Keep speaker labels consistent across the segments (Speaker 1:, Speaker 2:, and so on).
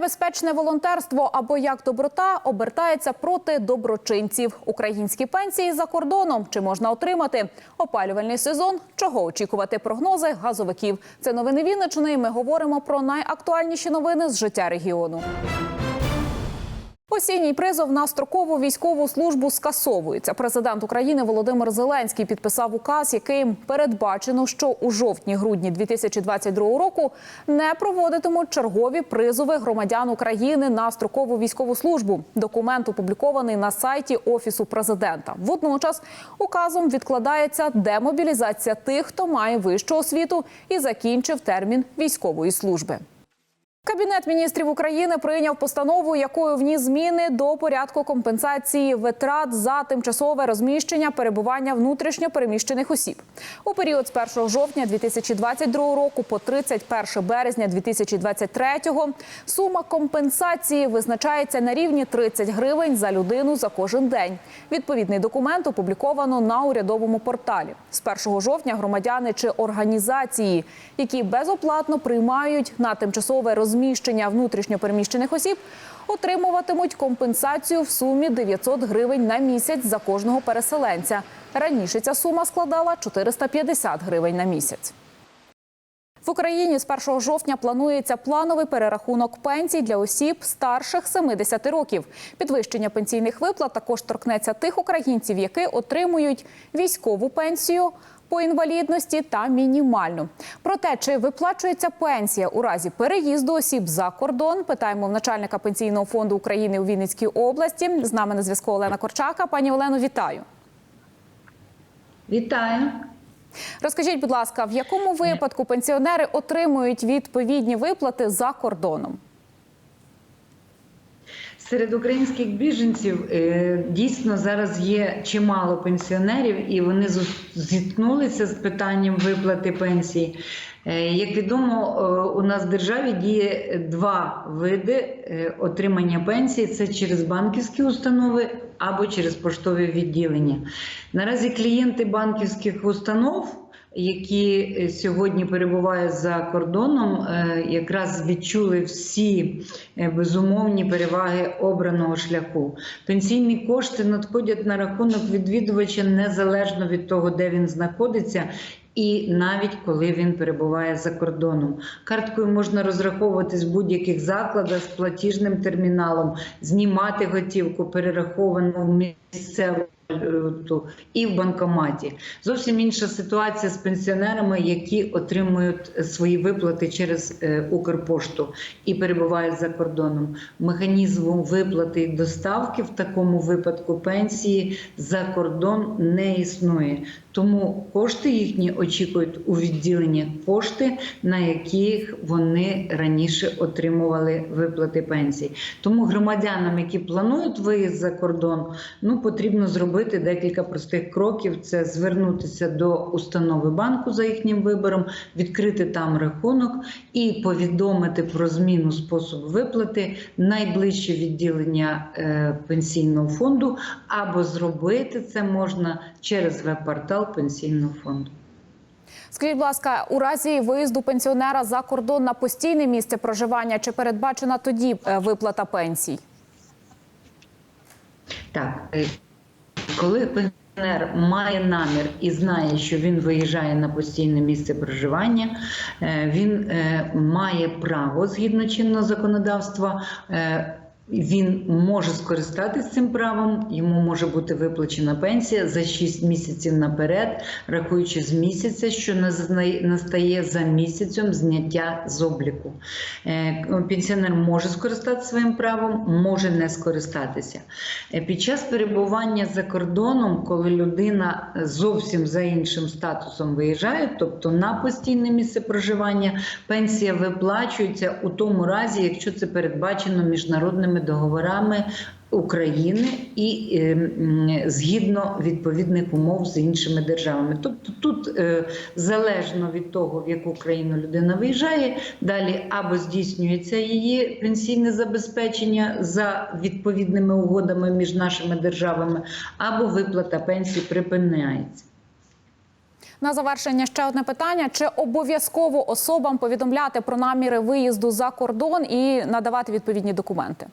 Speaker 1: Небезпечне волонтерство або як доброта обертається проти доброчинців. Українські пенсії за кордоном чи можна отримати опалювальний сезон? Чого очікувати прогнози газовиків? Це новини Вінничини. Ми говоримо про найактуальніші новини з життя регіону. Осінній призов на строкову військову службу скасовується. Президент України Володимир Зеленський підписав указ, яким передбачено, що у жовтні-грудні 2022 року не проводитимуть чергові призови громадян України на строкову військову службу. Документ опублікований на сайті офісу президента. Водночас указом відкладається демобілізація тих, хто має вищу освіту і закінчив термін військової служби. Кабінет міністрів України прийняв постанову, якою вніс зміни до порядку компенсації витрат за тимчасове розміщення перебування внутрішньо переміщених осіб у період з 1 жовтня 2022 року по 31 березня 2023 сума компенсації визначається на рівні 30 гривень за людину за кожен день. Відповідний документ опубліковано на урядовому порталі. З 1 жовтня громадяни чи організації, які безоплатно приймають на тимчасове розміщення внутрішньо переміщених осіб, отримуватимуть компенсацію в сумі 900 гривень на місяць за кожного переселенця. Раніше ця сума складала 450 гривень на місяць. В Україні з 1 жовтня планується плановий перерахунок пенсій для осіб старших 70 років. Підвищення пенсійних виплат також торкнеться тих українців, які отримують військову пенсію по інвалідності та мінімальну. Про те, чи виплачується пенсія у разі переїзду осіб за кордон, питаємо в начальника пенсійного фонду України у Вінницькій області. З нами на зв'язку Олена Корчака. Пані Олено, вітаю.
Speaker 2: Вітаю.
Speaker 1: Розкажіть, будь ласка, в якому випадку пенсіонери отримують відповідні виплати за кордоном?
Speaker 2: Серед українських біженців е, дійсно зараз є чимало пенсіонерів, і вони зіткнулися з питанням виплати пенсії. Е, Як відомо, е, у нас в державі діє два види отримання пенсії: це через банківські установи або через поштові відділення. Наразі клієнти банківських установ. Які е, сьогодні перебувають за кордоном, е, якраз відчули всі е, безумовні переваги обраного шляху. Пенсійні кошти надходять на рахунок відвідувача незалежно від того, де він знаходиться. І навіть коли він перебуває за кордоном, карткою можна розраховуватись в будь-яких закладах з платіжним терміналом, знімати готівку, перераховану в місцеву і в банкоматі. Зовсім інша ситуація з пенсіонерами, які отримують свої виплати через е, Укрпошту і перебувають за кордоном. Механізму виплати і доставки в такому випадку пенсії за кордон не існує. Тому кошти їхні очікують у відділенні пошти, на яких вони раніше отримували виплати пенсій. Тому громадянам, які планують виїзд за кордон, ну потрібно зробити декілька простих кроків: це звернутися до установи банку за їхнім вибором, відкрити там рахунок і повідомити про зміну способу виплати найближче відділення е, пенсійного фонду, або зробити це можна через веб-портал пенсійного фонду.
Speaker 1: Скажіть, будь ласка, у разі виїзду пенсіонера за кордон на постійне місце проживання чи передбачена тоді е, виплата пенсій?
Speaker 2: Так, е, коли пенсіонер має намір і знає, що він виїжджає на постійне місце проживання, е, він має право згідно чинного законодавства. Він може скористатися цим правом, йому може бути виплачена пенсія за 6 місяців наперед, рахуючи з місяця, що настає за місяцем зняття з обліку. Е, Пенсіонер може скористатися своїм правом, може не скористатися. Е, Під час перебування за кордоном, коли людина зовсім за іншим статусом виїжджає, тобто на постійне місце проживання, пенсія виплачується у тому разі, якщо це передбачено міжнародними договорами України і е, згідно відповідних умов з іншими державами. Тобто тут е, залежно від того, в яку країну людина виїжджає, далі або здійснюється її пенсійне забезпечення за відповідними угодами між нашими державами, або виплата пенсії припиняється.
Speaker 1: На завершення ще одне питання: чи обов'язково особам повідомляти про наміри виїзду за кордон і надавати відповідні документи?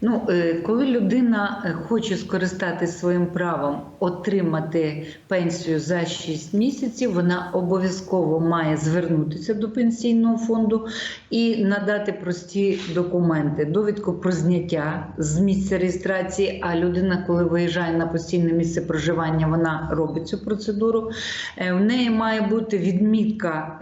Speaker 2: Ну, е, коли людина е, хоче скористатися своїм правом отримати пенсію за 6 місяців, вона обов'язково має звернутися до пенсійного фонду і надати прості документи, довідку про зняття з місця реєстрації. А людина, коли виїжджає на постійне місце проживання, вона робить цю процедуру. Е, В неї має бути відмітка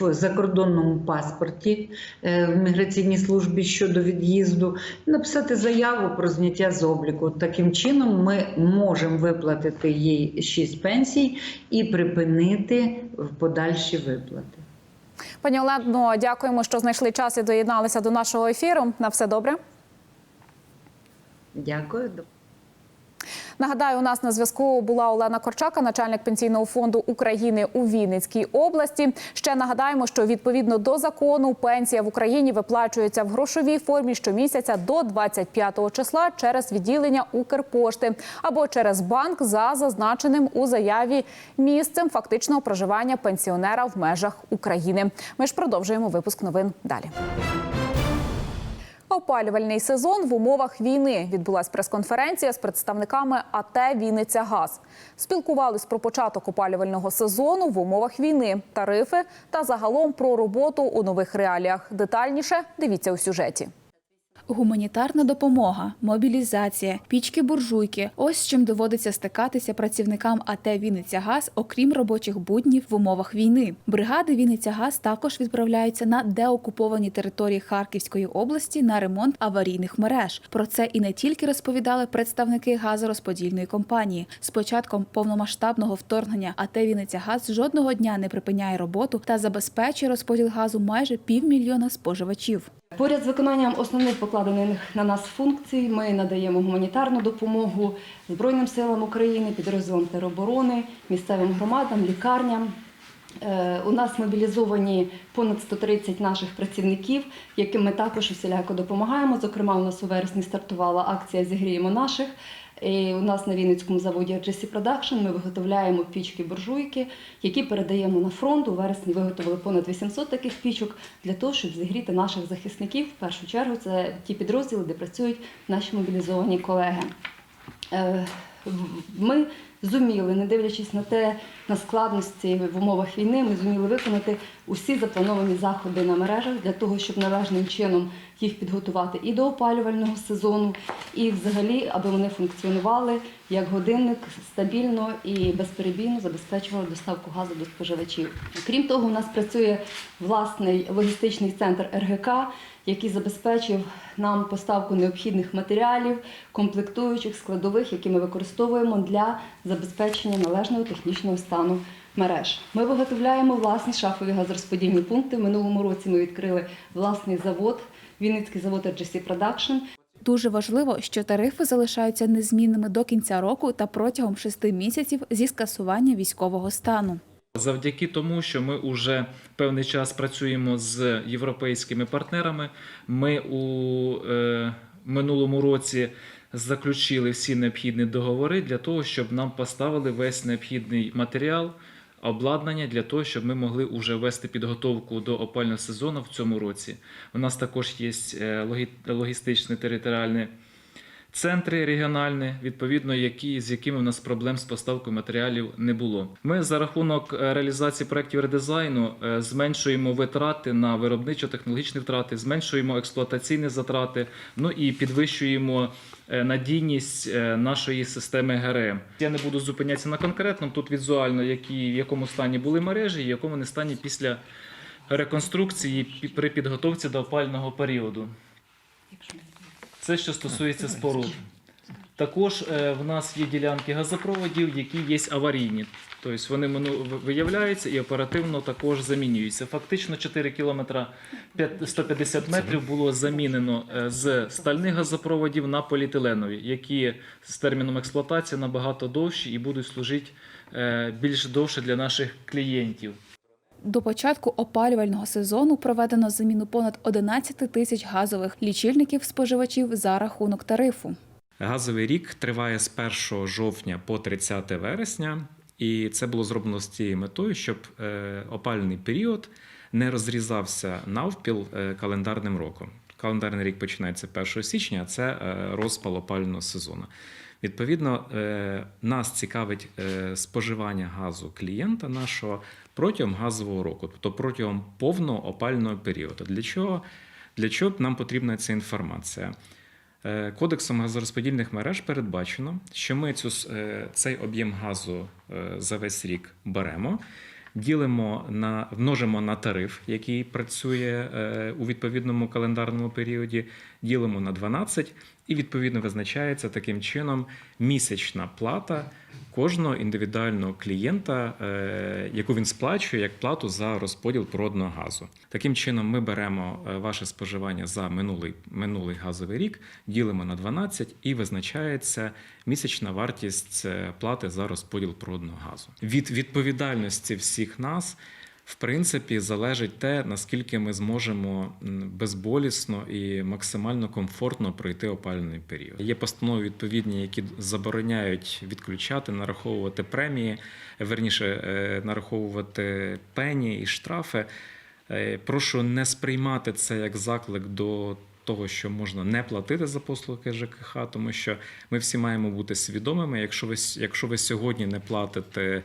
Speaker 2: в закордонному паспорті в міграційній службі щодо від'їзду, написати заяву про зняття з обліку. Таким чином, ми можемо виплатити їй 6 пенсій і припинити в подальші виплати.
Speaker 1: Пані Олено, дякуємо, що знайшли час і доєдналися до нашого ефіру. На все добре.
Speaker 2: Дякую.
Speaker 1: Нагадаю, у нас на зв'язку була Олена Корчака, начальник пенсійного фонду України у Вінницькій області. Ще нагадаємо, що відповідно до закону пенсія в Україні виплачується в грошовій формі щомісяця до 25 числа через відділення Укрпошти або через банк за зазначеним у заяві місцем фактичного проживання пенсіонера в межах України. Ми ж продовжуємо випуск новин далі. Опалювальний сезон в умовах війни відбулась прес-конференція з представниками АТ Вінниця Газ. Спілкувались про початок опалювального сезону в умовах війни, тарифи та загалом про роботу у нових реаліях. Детальніше дивіться у сюжеті.
Speaker 3: Гуманітарна допомога, мобілізація, пічки-буржуйки – ось з чим доводиться стикатися працівникам АТ «Вінниця-Газ», окрім робочих буднів в умовах війни. Бригади «Вінниця-Газ» також відправляються на деокуповані території Харківської області на ремонт аварійних мереж. Про це і не тільки розповідали представники газорозподільної компанії. З початком повномасштабного вторгнення АТ «Вінниця-Газ» жодного дня не припиняє роботу та забезпечує розподіл газу майже півмільйона споживачів.
Speaker 4: Поряд з виконанням основних покладених на нас функцій, ми надаємо гуманітарну допомогу Збройним силам України, підрозділам тероборони, місцевим громадам, лікарням. Е, У нас мобілізовані понад 130 наших працівників, яким ми також усіляко допомагаємо. Зокрема, у нас у вересні стартувала акція Зігріємо наших. У нас на Вінницькому заводі RGC Production ми виготовляємо пічки-буржуйки, які передаємо на фронт. У вересні виготовили понад 800 таких пічок для того, щоб зігріти наших захисників. В першу чергу це ті підрозділи, де працюють наші мобілізовані колеги. Е, Ми зуміли, не дивлячись на те, на складності в умовах війни, ми зуміли виконати усі заплановані заходи на мережах для того, щоб належним чином їх підготувати і до опалювального сезону, і взагалі, аби вони функціонували як годинник стабільно і безперебійно забезпечували доставку газу до споживачів. Крім того, у нас працює власний логістичний центр РГК, який забезпечив нам поставку необхідних матеріалів, комплектуючих складових, які ми використовуємо для забезпечення належного технічного стану мереж. Ми виготовляємо власні шафові газорозподільні пункти. В минулому році ми відкрили власний завод, Вінницький завод RGC Production.
Speaker 3: Дуже важливо, що тарифи залишаються незмінними до кінця року та протягом шести місяців зі скасування військового стану.
Speaker 5: Завдяки тому, що ми вже певний час працюємо з європейськими партнерами, ми у е, минулому році заключили всі необхідні договори для того, щоб нам поставили весь необхідний матеріал, обладнання для того, щоб ми могли вже вести підготовку до опального сезону в цьому році. У нас також є е, логі- логістичне територіальне центри регіональні, відповідно, які, з якими в нас проблем з поставкою матеріалів не було. Ми за рахунок е, реалізації проєктів редизайну е, зменшуємо витрати на виробничо-технологічні втрати, зменшуємо експлуатаційні затрати, ну і підвищуємо е, надійність нашої системи ГРМ. Я не буду зупинятися на конкретному, тут візуально, які, в якому стані були мережі, в якому вони стані після реконструкції при підготовці до опального періоду. Це що стосується споруд. Також е, в нас є ділянки газопроводів, які є аварійні. Тобто вони виявляються і оперативно також замінюються. Фактично 4 кілометра 150 метрів було замінено е, з стальних газопроводів на поліетиленові, які з терміном експлуатації набагато довші і будуть служити е, більш довше для наших клієнтів.
Speaker 3: До початку опалювального сезону проведено заміну понад 11 тисяч газових лічильників споживачів за рахунок тарифу.
Speaker 6: Газовий рік триває з 1 жовтня по 30 вересня, і це було зроблено з цією метою, щоб е, опальний період не розрізався навпіл е, календарним роком. Календарний рік починається 1 січня, а це е, розпал опального сезону. Відповідно, е, нас цікавить е, споживання газу клієнта нашого протягом газового року, тобто протягом повного опального періоду. Для чого? Для чого нам потрібна ця інформація? Е, Кодексом газорозподільних мереж передбачено, що ми цю, цей об'єм газу за весь рік беремо, ділимо на множимо на тариф, який працює у відповідному календарному періоді, ділимо на 12 і відповідно визначається таким чином місячна плата кожного індивідуального клієнта, е, яку він сплачує як плату за розподіл природного газу. Таким чином, ми беремо е, ваше споживання за минулий, минулий газовий рік, ділимо на 12 і визначається місячна вартість е, плати за розподіл природного газу. Від відповідальності всіх нас. В принципі, залежить те, наскільки ми зможемо безболісно і максимально комфортно пройти опалювальний період. Є постанови відповідні, які забороняють відключати, нараховувати премії, верніше е, нараховувати пені і штрафи. Е, Прошу не сприймати це як заклик до того, що можна не платити за послуги ЖКХ, тому що ми всі маємо бути свідомими. Якщо ви, якщо ви сьогодні не платите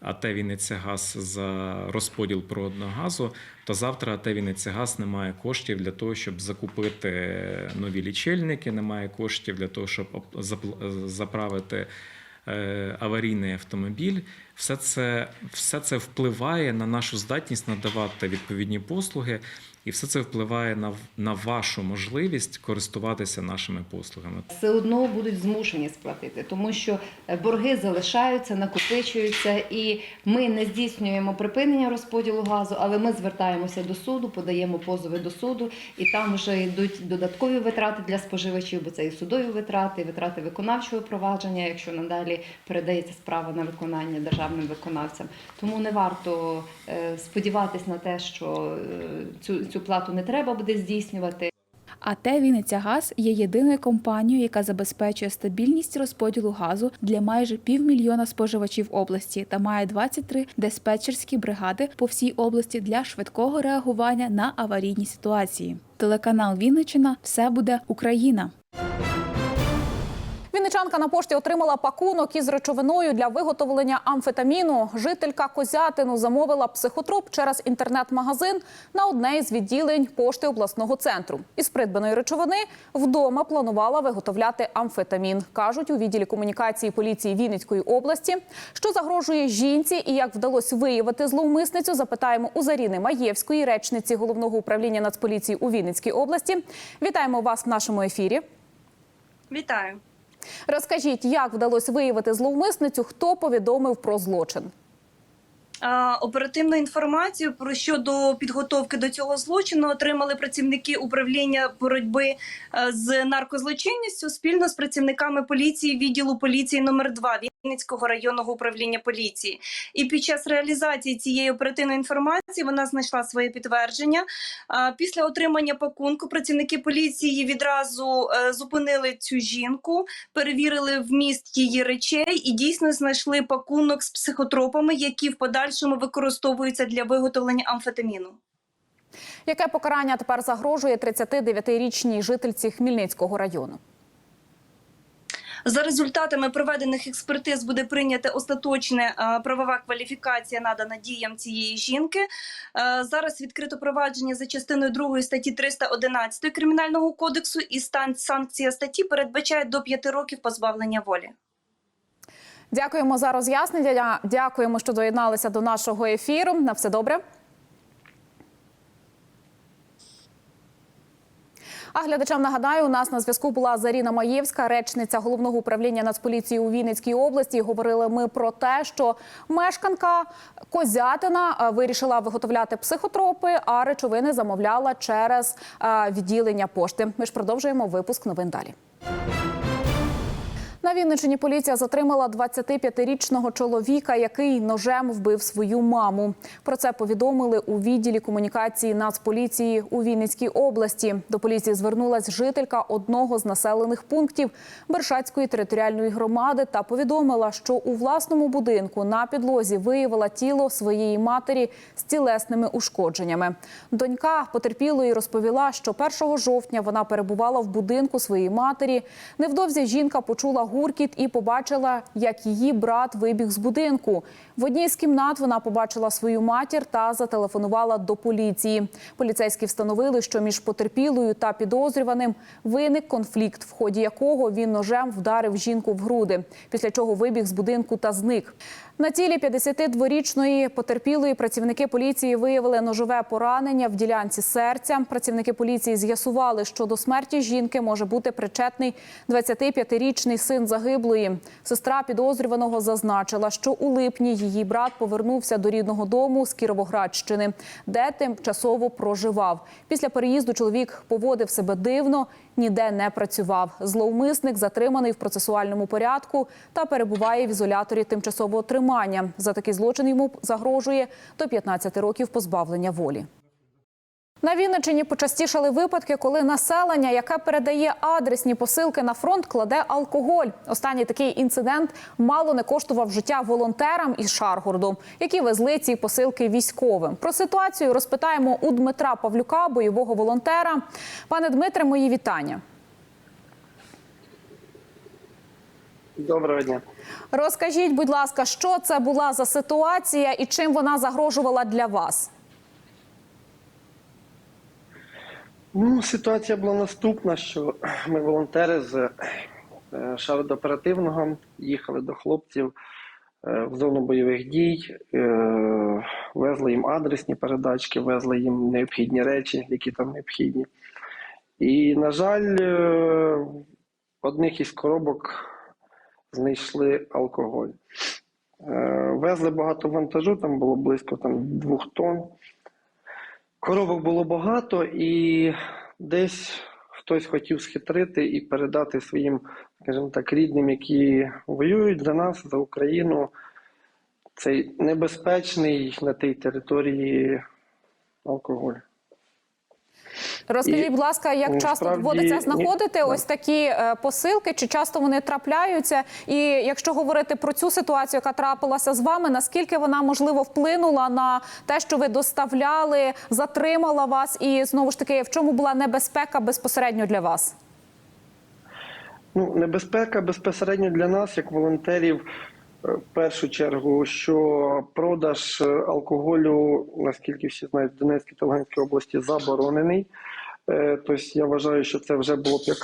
Speaker 6: АТ Вінниця Газ за розподіл природного газу, то завтра АТ Вінниця Газ не має коштів для того, щоб закупити нові лічильники, немає коштів для того, щоб заправити е, аварійний автомобіль. Все це, все це впливає на нашу здатність надавати відповідні послуги, і все це впливає на, на вашу можливість користуватися нашими послугами.
Speaker 4: все одно будуть змушені сплатити, тому що е, борги залишаються, накопичуються, і ми не здійснюємо припинення розподілу газу, але ми звертаємося до суду, подаємо позови до суду, і там вже йдуть додаткові витрати для споживачів, бо це і судові витрати, і витрати виконавчого провадження, якщо надалі передається справа на виконання державним виконавцям. Тому не варто е, сподіватись на те, що е, цю, цю плату не треба буде здійснювати.
Speaker 3: А Вінниця Газ є єдиною компанією, яка забезпечує стабільність розподілу газу для майже півмільйона споживачів області та має 23 диспетчерські бригади по всій області для швидкого реагування на аварійні ситуації. Телеканал Вінниччина все буде Україна.
Speaker 1: Вінничанка на пошті отримала пакунок із речовиною для виготовлення амфетаміну. Жителька Козятину замовила психотроп через інтернет-магазин на одне із відділень пошти обласного центру. Із придбаної речовини вдома планувала виготовляти амфетамін. кажуть у відділі комунікації поліції Вінницької області. Що загрожує жінці і як вдалося виявити зловмисницю, запитаємо у Заріни Маєвської, речниці головного управління Нацполіції у Вінницькій області. Вітаємо вас в нашому ефірі.
Speaker 7: Вітаю.
Speaker 1: Розкажіть, як вдалося виявити зловмисницю, хто повідомив про злочин?
Speaker 7: Оперативну інформацію про щодо підготовки до цього злочину отримали працівники управління боротьби е, з наркозлочинністю спільно з працівниками поліції відділу поліції номер 2 Вінницького районного управління поліції. І під час реалізації цієї оперативної інформації вона знайшла своє підтвердження. Після отримання пакунку працівники поліції відразу е, зупинили цю жінку, перевірили вміст її речей і дійсно знайшли пакунок з психотропами, які в подальшому використовуються для виготовлення амфетаміну.
Speaker 1: Яке покарання тепер загрожує 39-річній жительці Хмельницького району?
Speaker 7: За результатами проведених експертиз буде прийнята остаточна е, правова кваліфікація надана діям цієї жінки. Е, Зараз відкрито провадження за частиною 2 статті 311 Кримінального кодексу і стан санкція статті передбачає до 5 років позбавлення волі.
Speaker 1: Дякуємо за роз'яснення. Дякуємо, що доєдналися до нашого ефіру. На все добре. А глядачам нагадаю, у нас на зв'язку була Заріна Маєвська, речниця головного управління Нацполіції у Вінницькій області. Говорили ми про те, що мешканка Козятина е, вирішила виготовляти психотропи, а речовини замовляла через е, відділення пошти. Ми ж продовжуємо випуск новин далі. На Вінниччині поліція затримала 25-річного чоловіка, який ножем вбив свою маму. Про це повідомили у відділі комунікації Нацполіції у Вінницькій області. До поліції звернулась жителька одного з населених пунктів Бершацької територіальної громади та повідомила, що у власному будинку на підлозі виявила тіло своєї матері з тілесними ушкодженнями. Донька потерпілої розповіла, що 1 жовтня вона перебувала в будинку своєї матері. Невдовзі жінка почула гуркіт і побачила, як її брат вибіг з будинку. В одній з кімнат вона побачила свою матір та зателефонувала до поліції. Поліцейські встановили, що між потерпілою та підозрюваним виник конфлікт, в ході якого він ножем вдарив жінку в груди, після чого вибіг з будинку та зник. На тілі 52-річної потерпілої працівники поліції виявили ножове поранення в ділянці серця. Працівники поліції з'ясували, що до смерті жінки може бути причетний 25-річний син загиблої. Сестра підозрюваного зазначила, що у липні її брат повернувся до рідного дому з Кіровоградщини, де тимчасово проживав. Після переїзду чоловік поводив себе дивно, ніде не працював. Зловмисник затриманий в процесуальному порядку та перебуває в ізоляторі тимчасового тримання. За такий злочин йому загрожує до 15 років позбавлення волі. На Вінниччині почастішали випадки, коли населення, яке передає адресні посилки на фронт, кладе алкоголь. Останній такий інцидент мало не коштував життя волонтерам із Шаргороду, які везли ці посилки військовим. Про ситуацію розпитаємо у Дмитра Павлюка, бойового волонтера. Пане Дмитре, мої вітання.
Speaker 8: Доброго дня.
Speaker 1: Розкажіть, будь ласка, що це була за ситуація і чим вона загрожувала для вас?
Speaker 8: Ну, ситуація була наступна, що ми волонтери з е, шародоперативного їхали до хлопців е, в зону бойових дій, е, везли їм адресні передачки, везли їм необхідні речі, які там необхідні. І, на жаль, одних із коробок знайшли алкоголь. Везли багато вантажу, там було близько там, двох тонн. Коробок було багато, і десь хтось хотів схитрити і передати своїм, скажімо так, рідним, які воюють за нас, за Україну, цей небезпечний на тій території алкоголь.
Speaker 1: Розкажіть,
Speaker 8: І,
Speaker 1: будь ласка, як часто
Speaker 8: насправді,
Speaker 1: доводиться знаходити
Speaker 8: да.
Speaker 1: ось такі е, посилки? Чи часто вони трапляються? І якщо говорити про цю ситуацію, яка трапилася з вами, наскільки вона можливо вплинула на те, що ви доставляли, затримала вас, і знову ж таки, в чому була небезпека безпосередньо для вас?
Speaker 8: Ну, небезпека безпосередньо для нас, як волонтерів, в першу чергу, що продаж е, алкоголю, наскільки всі знають, в Донецькій та Луганській області заборонений. Е, Тобто я вважаю, що це вже було б як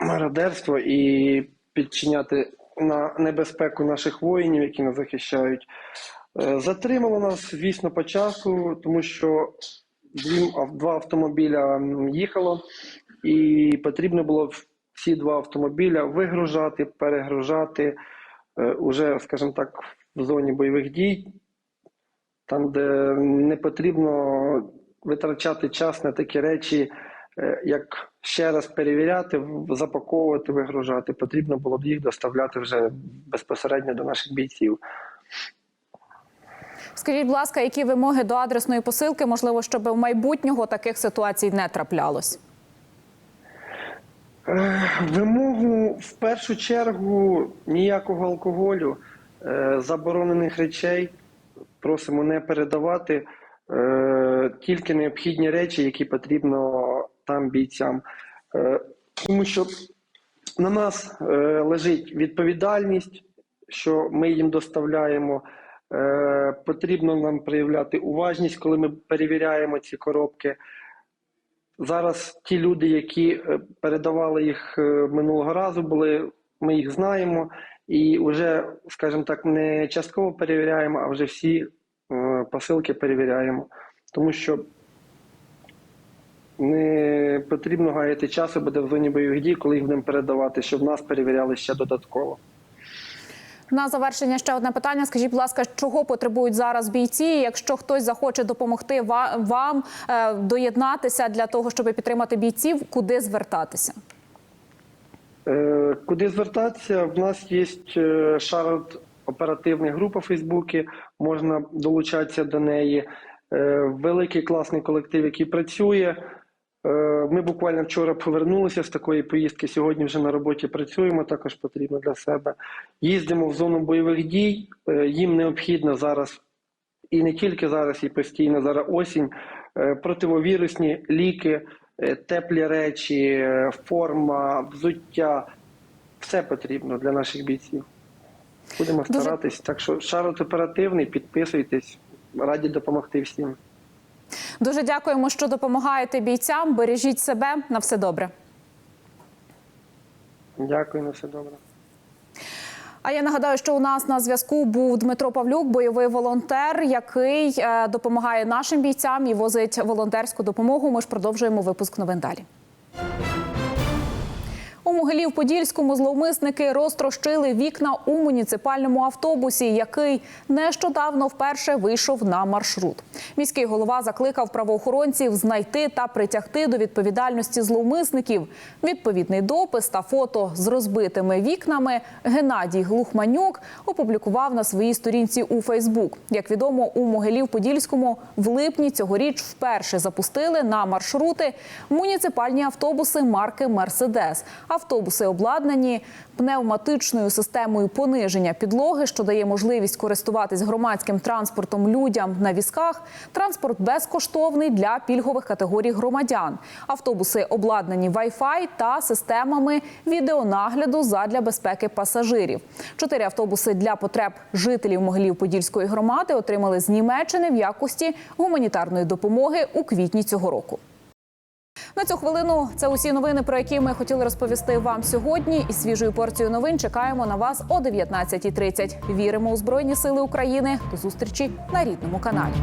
Speaker 8: мародерство і підчиняти на небезпеку наших воїнів, які нас захищають. Е, Затримало нас, звісно, по часу, тому що два автомобіля їхало, і потрібно було ці два автомобіля вигружати, перегружати е, уже, скажімо так, в зоні бойових дій, там, де не потрібно витрачати час на такі речі, е, як ще раз перевіряти, запаковувати, вигружати. Потрібно було б їх доставляти вже безпосередньо до наших бійців.
Speaker 1: Скажіть, будь ласка, які вимоги до адресної посилки, можливо, щоб в майбутнього таких ситуацій не траплялось?
Speaker 8: Е, Вимогу в першу чергу ніякого алкоголю, е, заборонених речей просимо не передавати, е, тільки необхідні речі, які потрібно там бійцям. Тому що на нас лежить відповідальність, що ми їм доставляємо. Потрібно нам проявляти уважність, коли ми перевіряємо ці коробки. Зараз ті люди, які е, передавали їх е, минулого разу, були, ми їх знаємо і вже, скажімо так, не частково перевіряємо, а вже всі е, посилки перевіряємо. Тому що Не потрібно гаяти часу, буде в зоні бойових дій, коли їх будемо передавати, щоб нас перевіряли ще додатково.
Speaker 1: На завершення ще одне питання. Скажіть, будь ласка, чого потребують зараз бійці? Якщо хтось захоче допомогти вам е, доєднатися для того, щоб підтримати бійців, куди звертатися?
Speaker 8: Е, Куди звертатися? В нас є е, шарот оперативна група в Фейсбуці, можна долучатися до неї. Великий класний колектив, який працює. Е, Ми буквально вчора повернулися з такої поїздки. Сьогодні вже на роботі працюємо, також потрібно для себе. Їздимо в зону бойових дій. Е, Їм необхідно зараз і не тільки зараз, і постійно зараз осінь. е, Противовірусні ліки, теплі речі, форма, взуття. Все потрібно для наших бійців. Будемо старатись. Так що шарот оперативний, підписуйтесь. Раді допомогти всім.
Speaker 1: Дуже дякуємо, що допомагаєте бійцям. Бережіть себе на все добре.
Speaker 8: Дякую на все добре.
Speaker 1: А я нагадаю, що у нас на зв'язку був Дмитро Павлюк, бойовий волонтер, який е, допомагає нашим бійцям і возить волонтерську допомогу. Ми ж продовжуємо випуск новин далі. Могилів-Подільському зловмисники розтрощили вікна у муніципальному автобусі, який нещодавно вперше вийшов на маршрут. Міський голова закликав правоохоронців знайти та притягти до відповідальності зловмисників. Відповідний допис та фото з розбитими вікнами Геннадій Глухманюк опублікував на своїй сторінці у Фейсбук. Як відомо, у Могилів-Подільському в липні цьогоріч вперше запустили на маршрути муніципальні автобуси марки Мерседес. Автобуси обладнані пневматичною системою пониження підлоги, що дає можливість користуватись громадським транспортом людям на візках. Транспорт безкоштовний для пільгових категорій громадян. Автобуси обладнані Wi-Fi та системами відеонагляду задля безпеки пасажирів. Чотири автобуси для потреб жителів Могилів-Подільської громади отримали з Німеччини в якості гуманітарної допомоги у квітні цього року. На цю хвилину це усі новини, про які ми хотіли розповісти вам сьогодні. І свіжою порцією новин чекаємо на вас о 19.30. Віримо у Збройні Сили України. До зустрічі на рідному каналі.